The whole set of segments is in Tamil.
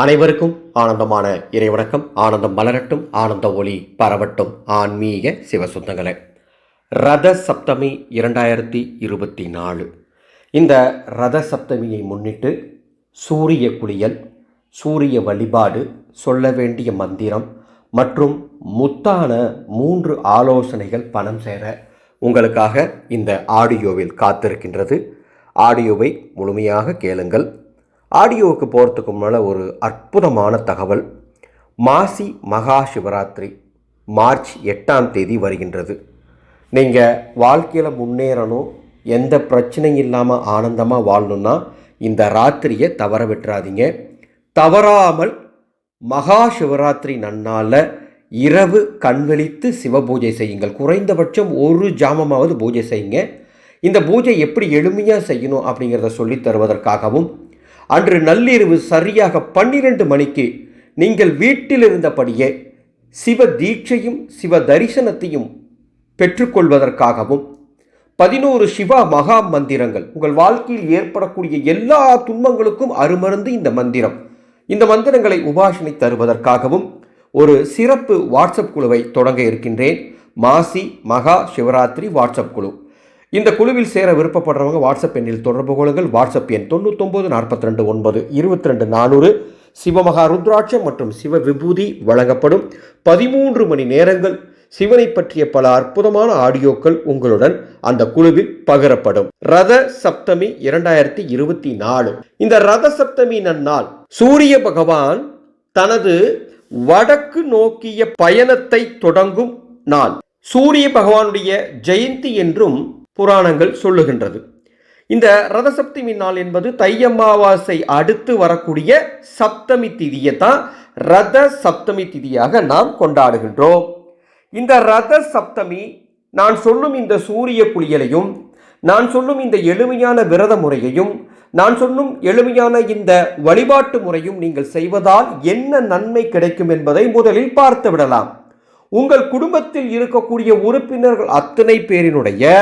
அனைவருக்கும் ஆனந்தமான இறைவணக்கம். ஆனந்தம் மலரட்டும் ஆனந்த ஒளி பரவட்டும். ஆன்மீக சிவசுந்தங்களே. ரத சப்தமி இரண்டாயிரத்தி இருபத்தி நாலு. இந்த ரத சப்தமியை முன்னிட்டு சூரிய குளியல் சூரிய வழிபாடு சொல்ல வேண்டிய மந்திரம் மற்றும் முத்தான மூன்று ஆலோசனைகள் பணம் சேர உங்களுக்காக இந்த ஆடியோவில் காத்திருக்கின்றது. ஆடியோவை முழுமையாக கேளுங்கள். ஆடியோவுக்கு போகிறதுக்கு முன்னால் ஒரு அற்புதமான தகவல். மாசி மகா சிவராத்திரி மார்ச் எட்டாம் தேதி வருகின்றது. நீங்கள் வாழ்க்கையில் முன்னேறணும் எந்த பிரச்சனையும் இல்லாமல் ஆனந்தமாக வாழணும்னா இந்த ராத்திரியை தவற விட்டுறாதீங்க. தவறாமல் மகா சிவராத்திரி நன்னாளில் இரவு கண்விழித்து சிவபூஜை செய்யுங்கள். குறைந்தபட்சம் ஒரு ஜாமமாவது பூஜை செய்யுங்க. இந்த பூஜை எப்படி எளிமையாக செய்யணும் அப்படிங்கிறத சொல்லித் தருவதற்காகவும் அன்று நள்ளிரவு சரியாக பன்னிரண்டு மணிக்கு நீங்கள் வீட்டில் இருந்தபடியே சிவ தீட்சையும் சிவ தரிசனத்தையும் பெற்றுக்கொள்வதற்காகவும் பதினோரு சிவா மகா மந்திரங்கள். உங்கள் வாழ்க்கையில் ஏற்படக்கூடிய எல்லா துன்பங்களுக்கும் அருமருந்து இந்த மந்திரம். இந்த மந்திரங்களை உபாசனை தருவதற்காகவும் ஒரு சிறப்பு வாட்ஸ்அப் குழுவை தொடங்க இருக்கின்றேன். மாசி மகா சிவராத்திரி வாட்ஸ்அப் குழு. இந்த குழுவில் சேர விருப்பப்படுறவங்க வாட்ஸ்அப் எண்ணில் தொடர்பு கொள்ளுங்கள். வாட்ஸ்அப் எண் தொண்ணூத்தொம்பது நாற்பத்தி ரெண்டு ஒன்பது இருபத்தி ரெண்டு நானூறு. சிவமகா ருத்ராட்சம் மற்றும் சிவ விபூதி வழங்கப்படும். பதிமூன்று மணி நேரங்கள் சிவனை பற்றிய பல அற்புதமான ஆடியோக்கள் உங்களுடன் அந்த குழுவில் பகிரப்படும். ரத சப்தமி இரண்டாயிரத்தி இருபத்தி நாலு. இந்த ரத சப்தமி நன்னாள் சூரிய பகவான் தனது வடக்கு நோக்கிய பயணத்தை தொடங்கும் நாள். சூரிய பகவானுடைய ஜெயந்தி என்றும் புராணங்கள் சொல்லுகின்றது. இந்த ரத சப்தமி நாள் என்பது தை அமாவாசை அடுத்து வரக்கூடிய சப்தமி திதியை தான் ரத சப்தமி திதியாக நாம் கொண்டாடுகின்றோம். இந்த ரத சப்தமி நான் சொல்லும் இந்த சூரிய குளியலையும் நான் சொல்லும் இந்த எளிமையான விரத முறையையும் நான் சொல்லும் எளிமையான இந்த வழிபாட்டு முறையும் நீங்கள் செய்வதால் என்ன நன்மை கிடைக்கும் என்பதை முதலில் பார்த்து விடலாம். உங்கள் குடும்பத்தில் இருக்கக்கூடிய உறுப்பினர்கள் அத்தனை பேரினுடைய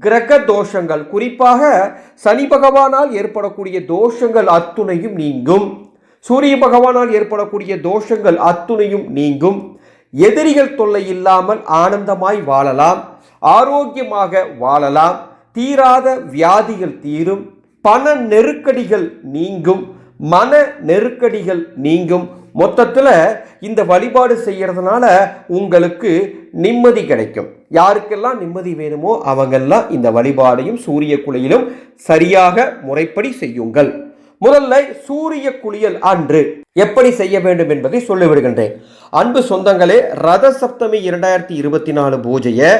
கிரக தோஷங்கள் குறிப்பாக சனி பகவானால் ஏற்படக்கூடிய தோஷங்கள் அத்துணையும் நீங்கும். சூரிய பகவானால் ஏற்படக்கூடிய தோஷங்கள் அத்துணையும் நீங்கும். எதிரிகள் தொல்லை இல்லாமல் ஆனந்தமாய் வாழலாம். ஆரோக்கியமாக வாழலாம். தீராத வியாதிகள் தீரும். பண நெருக்கடிகள் நீங்கும். மன நெருக்கடிகள் நீங்கும். மொத்தத்தில் இந்த வழிபாடு செய்கிறதுனால உங்களுக்கு நிம்மதி கிடைக்கும். யாருக்கெல்லாம் நிம்மதி வேணுமோ அவங்கெல்லாம் இந்த வழிபாடையும் சூரிய குளியலும் சரியாக முறைப்படி செய்யுங்கள். முதல்ல சூரிய குளியல் அன்று எப்படி செய்ய வேண்டும் என்பதை சொல்லிவிடுகின்றேன். அன்பு சொந்தங்களே ரத சப்தமி இரண்டாயிரத்தி இருபத்தி நாலு பூஜையை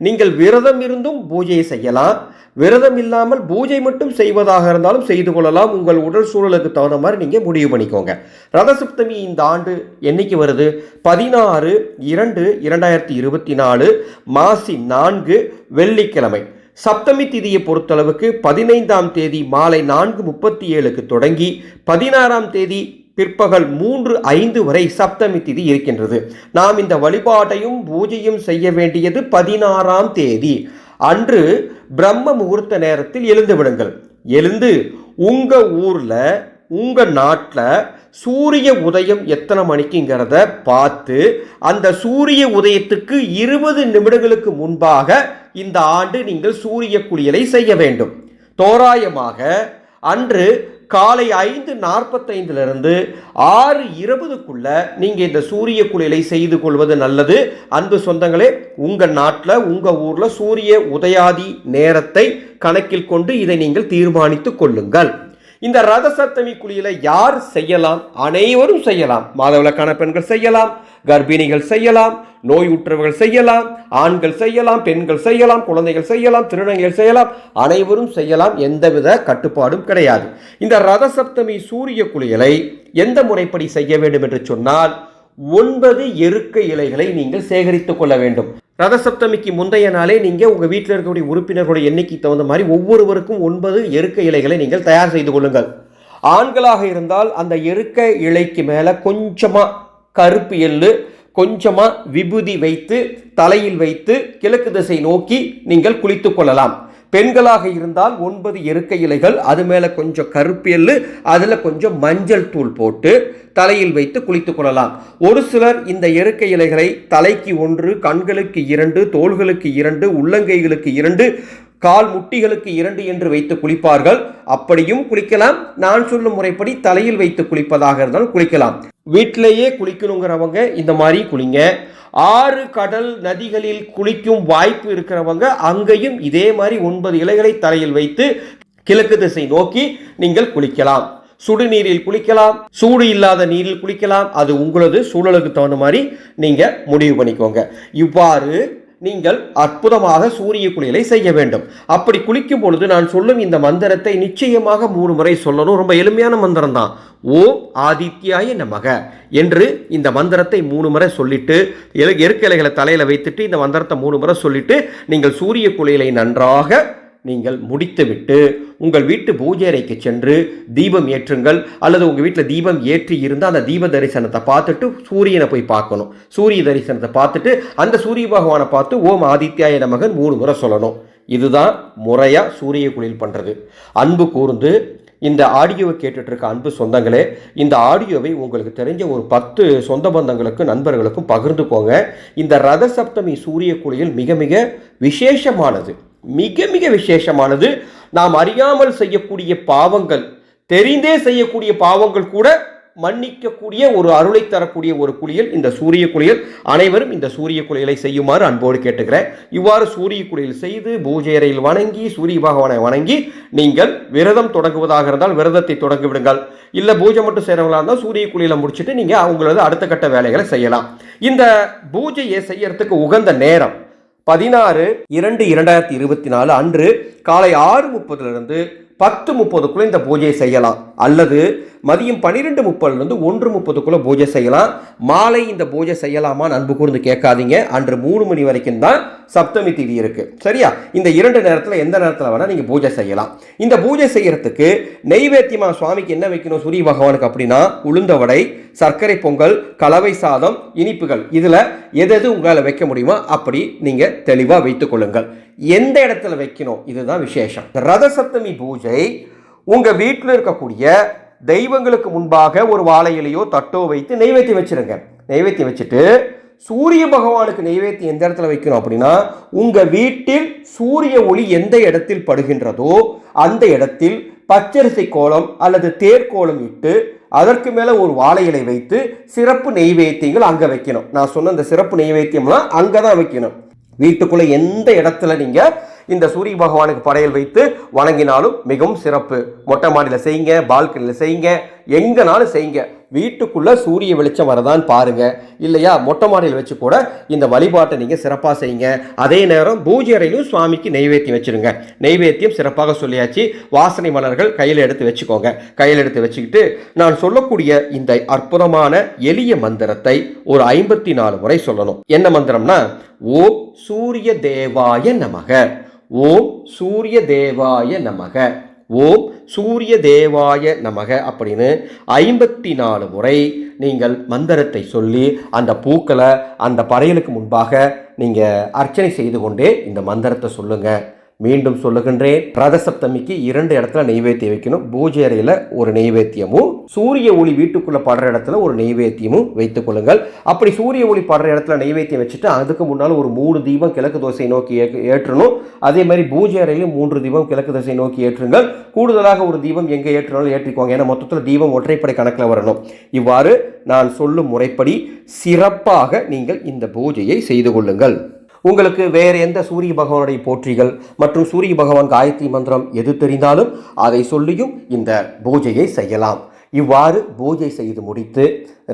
நீங்கள் விரதம் இருந்தும் பூஜையை செய்யலாம். விரதம் இல்லாமல் பூஜை மட்டும் செய்வதாக இருந்தாலும் செய்து கொள்ளலாம். உங்கள் உடல் சூழலுக்கு தகுந்த மாதிரி நீங்கள் முடிவு பண்ணிக்கோங்க. ரத சப்தமி இந்த ஆண்டு என்னைக்கு வருது? பதினாறு இரண்டு இரண்டாயிரத்தி இருபத்தி நாலு மாசி நான்கு வெள்ளிக்கிழமை. சப்தமி திதியை பொறுத்தளவுக்கு பதினைந்தாம் தேதி மாலை நான்கு முப்பத்தி ஏழுக்கு தொடங்கி பதினாறாம் தேதி பிற்பகல் மூன்று ஐந்து வரை சப்தமி திதி இருக்கின்றது. நாம் இந்த வழிபாட்டையும் பூஜையும் செய்ய வேண்டியது பதினாறாம் தேதி. அன்று பிரம்ம முகூர்த்த நேரத்தில் எழுந்து விடுங்கள். எழுந்து உங்க ஊர்ல உங்க நாட்டில் சூரிய உதயம் எத்தனை மணிக்குங்கிறத பார்த்து அந்த சூரிய உதயத்துக்கு இருபது நிமிடங்களுக்கு முன்பாக இந்த ஆண்டு நீங்கள் சூரிய குளியலை செய்ய வேண்டும். தோராயமாக அன்று காலை ஐந்து நாற்பத்தைந்திலிருந்து ஆறு இருபதுக்குள்ள நீங்கள் இந்த சூரிய குளியலை செய்து கொள்வது நல்லது. அன்பு சொந்தங்களே உங்கள் நாட்டில் உங்கள் ஊரில் சூரிய உதயாதி நேரத்தை கணக்கில் கொண்டு இதை நீங்கள் தீர்மானித்து கொள்ளுங்கள். இந்த ரத சப்தமி குழியில யார் செய்யலாம்? அனைவரும் செய்யலாம். மாதவிலக்கான பெண்கள் செய்யலாம் கர்ப்பிணிகள் செய்யலாம் நோய் உற்றவர்கள் செய்யலாம் ஆண்கள் செய்யலாம் பெண்கள் செய்யலாம் குழந்தைகள் செய்யலாம் திருநங்கைகள் செய்யலாம் அனைவரும் செய்யலாம். எந்தவித கட்டுப்பாடும் கிடையாது. இந்த ரத சப்தமி சூரிய குளியலை எந்த முறைப்படி செய்ய வேண்டும் என்று சொன்னால் ஒன்பது எருக்க இலைகளை நீங்கள் சேகரித்துக் கொள்ள வேண்டும். ரத சப்தமிக்கு முந்தைய நாளே நீங்கள் உங்கள் வீட்டில் இருக்கக்கூடிய உறுப்பினர்களுடைய எண்ணிக்கை தகுந்த மாதிரி ஒவ்வொருவருக்கும் ஒன்பது எருக்க இலைகளை நீங்கள் தயார் செய்து கொள்ளுங்கள். ஆண்களாக இருந்தால் அந்த எருக்க இலைக்கு மேலே கொஞ்சமாக கருப்பு எள்ளு கொஞ்சமாக விபூதி வைத்து தலையில் வைத்து கிழக்கு திசை நோக்கி நீங்கள் குளித்துக் கொள்ளலாம். பெண்களாக இருந்தால் ஒன்பது எருக்கை இலைகள் அது மேலே கொஞ்சம் கருப்பு எள்ளு அதில் கொஞ்சம் மஞ்சள் தூள் போட்டு தலையில் வைத்து குளித்துக் கொள்ளலாம். ஒரு சிலர் இந்த எருக்கை இலைகளை தலைக்கு ஒன்று கண்களுக்கு இரண்டு தோள்களுக்கு இரண்டு உள்ளங்கைகளுக்கு இரண்டு கால் முட்டிகளுக்கு இரண்டு என்று வைத்து குளிப்பார்கள். அப்படியும் குளிக்கலாம். நான் சொல்லும் முறைப்படி தலையில் வைத்து குளிப்பதாக இருந்தாலும் குளிக்கலாம். வீட்டிலேயே குளிக்கணுங்கிறவங்க இந்த மாதிரி குளிங்க. ஆறு கடல் நதிகளில் குளிக்கும் வாய்ப்பு இருக்கிறவங்க அங்கேயும் இதே மாதிரி ஒன்பது இலைகளை தலையில் வைத்து கிழக்கு திசை நோக்கி நீங்கள் குளிக்கலாம். சுடுநீரில் குளிக்கலாம். சூடு இல்லாத நீரில் குளிக்கலாம். அது உங்களது சூழலுக்கு தகுந்த மாதிரி நீங்கள் முடிவு பண்ணிக்கோங்க. இவ்வாறு நீங்கள் அற்புதமாக சூரிய குளியலை செய்ய வேண்டும். அப்படி குளிக்கும் பொழுது நான் சொல்லும் இந்த மந்திரத்தை நிச்சயமாக மூணு முறை சொல்லணும். ரொம்ப எளிமையான மந்திரம் தான் ஓம் ஆதித்யாய நமக என்று இந்த மந்திரத்தை மூணு முறை சொல்லிட்டு எருக்கலைகளை தலையில் வைத்துட்டு இந்த மந்திரத்தை மூணு முறை சொல்லிட்டு நீங்கள் சூரிய குளியலை நன்றாக நீங்கள் முடித்துவிட்டு உங்கள் வீட்டு பூஜை அறைக்கு சென்று தீபம் ஏற்றுங்கள். அல்லது உங்கள் வீட்டில் தீபம் ஏற்றி இருந்தால் அந்த தீப தரிசனத்தை பார்த்துட்டு சூரியனை போய் பார்க்கணும். சூரிய தரிசனத்தை பார்த்துட்டு அந்த சூரிய பகவானை பார்த்து ஓம் ஆதித்யாய நமகன் மூணு முறை சொல்லணும். இதுதான் முறையாக சூரிய குளியல் பண்ணுறது அன்பு கூர்ந்து இந்த ஆடியோவை கேட்டுட்ருக்க அன்பு சொந்தங்களே இந்த ஆடியோவை உங்களுக்கு தெரிஞ்ச ஒரு பத்து சொந்த பந்தங்களுக்கும் நண்பர்களுக்கும் பகிர்ந்துக்கோங்க. இந்த ரத சப்தமி சூரிய குளியல் மிக மிக விசேஷமானது. மிக மிக விசேஷமானது. நாம் அறியாமல் செய்யக்கூடிய பாவங்கள் தெரிந்தே செய்யக்கூடிய பாவங்கள் கூட மன்னிக்கக்கூடிய ஒரு அருளை தரக்கூடிய ஒரு குளியல் இந்த சூரிய குளியல். அனைவரும் இந்த சூரிய குளியலை செய்யுமாறு அன்போடு கேட்டுக்கிறேன். இவ்வாறு சூரிய குளியல் செய்து பூஜை அறையில் வணங்கி சூரிய பகவானை வணங்கி நீங்கள் விரதம் தொடங்குவதாக இருந்தால் விரதத்தை தொடங்கி விடுங்கள். இல்லை பூஜை மட்டும் செய்கிறவங்களா இருந்தால் சூரிய குளியலை முடிச்சுட்டு நீங்கள் அவங்களது அடுத்த கட்ட வேலைகளை செய்யலாம். இந்த பூஜையை செய்யறதுக்கு உகந்த நேரம் பதினாறு இரண்டு இரண்டாயிரத்தி இருபத்தி நாலு அன்று காலை ஆறு முப்பதுலேருந்து பத்து முப்பதுக்குள்ளே இந்த பூஜையை செய்யலாம். அல்லது மதியம் பன்னிரெண்டு முப்பதுலேருந்து ஒன்று முப்பதுக்குள்ளே பூஜை செய்யலாம். மாலை இந்த பூஜை செய்யலாமான்னு அன்பு கூர்ந்து கேட்காதீங்க. அன்று மூணு மணி வரைக்கும் தான் சப்தமி திதி இருக்குது சரியா? இந்த இரண்டு நேரத்தில் எந்த நேரத்தில் வேணால் நீங்கள் பூஜை செய்யலாம். இந்த பூஜை செய்கிறதுக்கு நெய்வேத்தியமா சுவாமிக்கு என்ன வைக்கணும்? சூரிய பகவானுக்கு அப்படின்னா உளுந்த வடை சர்க்கரை பொங்கல் கலவை சாதம் இனிப்புகள். இதில் எது எது உங்களால் வைக்க முடியுமோ அப்படி நீங்கள் தெளிவாக வைத்துக் கொள்ளுங்கள். எந்த இடத்துல வைக்கணும்? இதுதான் விசேஷம். ரத சப்தமி பூஜை உங்கள் வீட்டில் இருக்கக்கூடிய தெய்வங்களுக்கு முன்பாக ஒரு வாழையிலையோ தட்டோ வைத்து நெய்வேத்தியம் வச்சுருங்க. நெய்வேத்தியம் வச்சுட்டு சூரிய பகவானுக்கு நெய்வேத்தியம் எந்த இடத்துல வைக்கணும் அப்படின்னா உங்கள் வீட்டில் சூரிய ஒளி எந்த இடத்தில் படுகின்றதோ அந்த இடத்தில் பச்சரிசி கோலம் அல்லது தேர்க்கோலம் இட்டு அதற்கு மேலே ஒரு வாழை இலை வைத்து சிறப்பு நெய்வேத்தியங்கள் அங்கே வைக்கணும். நான் சொன்ன இந்த சிறப்பு நெய்வேத்தியம்லாம் அங்கே தான் வைக்கணும். வீட்டுக்குள்ளே எந்த இடத்துல நீங்கள் இந்த சூரிய பகவானுக்கு படையல் வைத்து வணங்கினாலும் மிகவும் சிறப்பு. மொட்டை மாடியில் செய்யுங்க பால்கனியில் செய்யுங்க எங்கனாலும் செய்யுங்க. வீட்டுக்குள்ளே சூரிய வெளிச்சம் வரதான்னு பாருங்கள் இல்லையா? மொட்டை மாடியில் வச்சு கூட இந்த வழிபாட்டை நீங்கள் சிறப்பாக செய்யுங்க. அதே நேரம் பூஜை அறையிலும் சுவாமிக்கு நெய்வேத்தியம் வச்சிருங்க. நெய்வேத்தியம் சிறப்பாக சொல்லியாச்சு. வாசனை மலர்கள் கையில் எடுத்து வச்சுக்கோங்க. கையில் எடுத்து வச்சுக்கிட்டு நான் சொல்லக்கூடிய இந்த அற்புதமான எளிய மந்திரத்தை ஒரு ஐம்பத்தி நாலு முறை சொல்லணும். என்ன மந்திரம்னா ஓம் சூரிய தேவாய நமக. ஓம் சூரிய தேவாய நமக. ஓம் சூரிய தேவாய நமக அப்படின்னு ஐம்பத்தி நாலு முறை நீங்கள் மந்திரத்தை சொல்லி அந்த பூக்களை அந்த பறையலுக்கு முன்பாக நீங்கள் அர்ச்சனை செய்து கொண்டே இந்த மந்திரத்தை சொல்லுங்கள் மீண்டும் சொல்லுகின்றேன். ரத சப்தமிக்கு இரண்டு இடத்துல நெய்வேத்தியம் வைக்கணும். பூஜை அறையில் ஒரு நெய்வேத்தியமும் சூரிய ஒளி வீட்டுக்குள்ள படுற இடத்துல ஒரு நெய்வேத்தியமும் வைத்துக் கொள்ளுங்கள். அப்படி சூரிய ஒளி படுற இடத்துல நெய்வேத்தியம் வச்சுட்டு அதுக்கு முன்னால் ஒரு மூணு தீபம் கிழக்கு தோசை நோக்கி ஏற்றணும். அதே மாதிரி பூஜை அறையிலும் மூன்று தீபம் கிழக்கு தோசை நோக்கி ஏற்றுங்கள். கூடுதலாக ஒரு தீபம் எங்கே ஏற்றினாலும் ஏற்றிக்கோங்க. ஏன்னா மொத்தத்தில் தீபம் ஒற்றைப்படை கணக்கில் வரணும். இவ்வாறு நான் சொல்லும் முறைப்படி சிறப்பாக நீங்கள் இந்த பூஜையை செய்து கொள்ளுங்கள். உங்களுக்கு வேறு எந்த சூரிய பகவானுடைய போற்றிகள் மற்றும் சூரிய பகவான் காயத்ரி மந்திரம் எது தெரிந்தாலும் அதை சொல்லியும் இந்த பூஜையை செய்யலாம். இவ்வாறு பூஜை செய்து முடித்து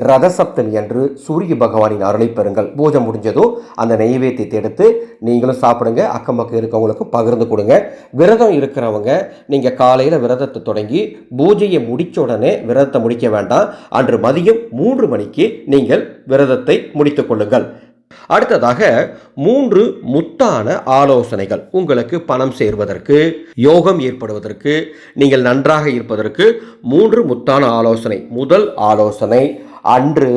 ரதசப்தமி அன்று சூரிய பகவானின் அருளை பெறுங்கள். பூஜை முடிஞ்சதும் அந்த நெய்வேத்தியத்தை எடுத்து நீங்களும் சாப்பிடுங்க அக்கம் பக்கம் இருக்கவங்களுக்கும் பகிர்ந்து கொடுங்க. விரதம் இருக்கிறவங்க நீங்கள் காலையில் விரதத்தை தொடங்கி பூஜையை முடித்த உடனே விரதத்தை முடிக்க வேண்டாம். அன்று மதியம் மூன்று மணிக்கு நீங்கள் விரதத்தை முடித்துக் கொள்ளுங்கள். அடுத்ததாக மூன்று முத்தான ஆலோசனைகள். உங்களுக்கு பணம் சேர்வதற்கு யோகம் ஏற்படுவதற்கு நீங்கள் நன்றாக இருப்பதற்கு மூன்று முத்தான ஆலோசனை. முதல் ஆலோசனை அன்று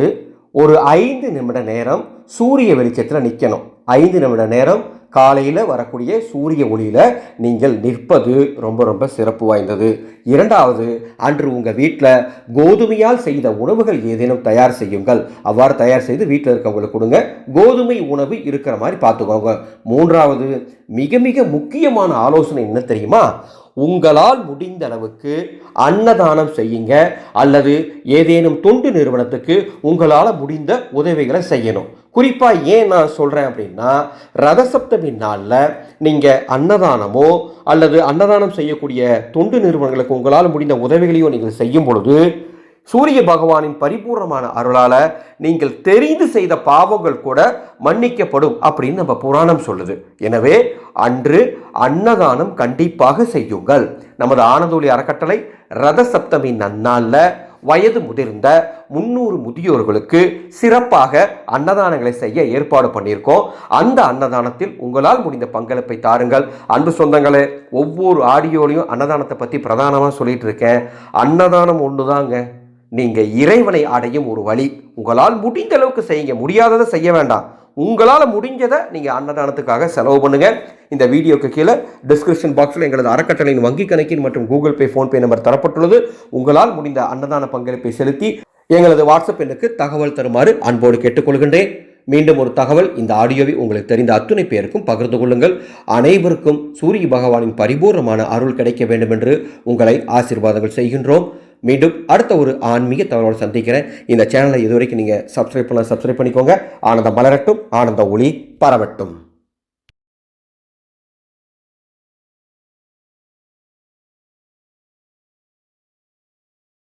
ஒரு ஐந்து நிமிட நேரம் சூரிய வெளிச்சத்தில் நிற்கணும் ஐந்து நிமிட நேரம் காலையில் வரக்கூடிய சூரிய ஒளியில் நீங்கள் நிற்பது ரொம்ப ரொம்ப சிறப்பு வாய்ந்தது. இரண்டாவது அன்று உங்கள் வீட்டில் கோதுமையால் செய்த உணவுகள் ஏதேனும் தயார் செய்யுங்கள். அவ்வாறு தயார் செய்து வீட்டில் இருக்கவங்களுக்கு கொடுங்க. கோதுமை உணவு இருக்கிற மாதிரி பார்த்துக்கோங்க. மூன்றாவது மிக மிக முக்கியமான ஆலோசனை என்ன தெரியுமா? உங்களால் முடிந்த அளவுக்கு அன்னதானம் செய்யுங்க. அல்லது ஏதேனும் தொண்டு நிறுவனத்துக்கு உங்களால் முடிந்த உதவிகளை செய்யணும். குறிப்பாக ஏன் நான் சொல்கிறேன் அப்படின்னா ரதசப்தமி நாளில் நீங்கள் அன்னதானமோ அல்லது அன்னதானம் செய்யக்கூடிய தொண்டு நிறுவனங்களுக்கு உங்களால் முடிந்த உதவிகளையோ நீங்கள் செய்யும் பொழுது சூரிய பகவானின் பரிபூர்ணமான அருளால் நீங்கள் தெரிந்து செய்த பாவங்கள் கூட மன்னிக்கப்படும் அப்படின்னு நம்ம புராணம் சொல்லுது. எனவே அன்று அன்னதானம் கண்டிப்பாக செய்யுங்கள். நமது ஆனந்தோலி அறக்கட்டளை ரத சப்தமி நன்னாளில் வயது முதிர்ந்த முன்னூறு முதியோர்களுக்கு சிறப்பாக அன்னதானங்களை செய்ய ஏற்பாடு பண்ணியிருக்கோம். அந்த அன்னதானத்தில் உங்களால் முடிந்த பங்களிப்பை தாருங்கள். அன்பு சொந்தங்களே ஒவ்வொரு ஆடியோலையும் அன்னதானத்தை பற்றி பிரதானமாக சொல்லிட்டு இருக்கேன். அன்னதானம் ஒன்று தாங்க நீங்கள் இறைவனை அடையும் ஒரு வழி. உங்களால் முடிந்த அளவுக்கு செய்யுங்க முடியாததை செய்ய வேண்டாம். உங்களால் முடிஞ்சதை நீங்கள் அன்னதானத்துக்காக செலவு பண்ணுங்கள் இந்த வீடியோக்கு கீழே டிஸ்கிரிப்ஷன் பாக்ஸில் எங்களது அறக்கட்டளையின் வங்கி கணக்கின் மற்றும் கூகுள் பே ஃபோன்பே நம்பர் தரப்பட்டுள்ளது. உங்களால் முடிந்த அன்னதான பங்களிப்பை செலுத்தி எங்களது வாட்ஸ்அப் எண்ணுக்கு தகவல் தருமாறு அன்போடு கேட்டுக்கொள்கின்றேன். மீண்டும் ஒரு தகவல் இந்த ஆடியோவை உங்களுக்கு தெரிந்த அத்துணை பேருக்கும் பகிர்ந்து கொள்ளுங்கள். அனைவருக்கும் சூரிய பகவானின் பரிபூர்ணமான அருள் கிடைக்க வேண்டும் என்று உங்களை ஆசீர்வாதங்கள் செய்கின்றோம். மீண்டும் அடுத்த ஒரு ஆன்மீக தகவலோடு சந்திக்கிறேன். இந்த சேனலை இதுவரைக்கும் நீங்கள் சப்ஸ்கிரைப் பண்ண சப்ஸ்கிரைப் பண்ணிக்கோங்க. ஆனந்தம் மலரட்டும் ஆனந்த ஒளி பரவட்டும்.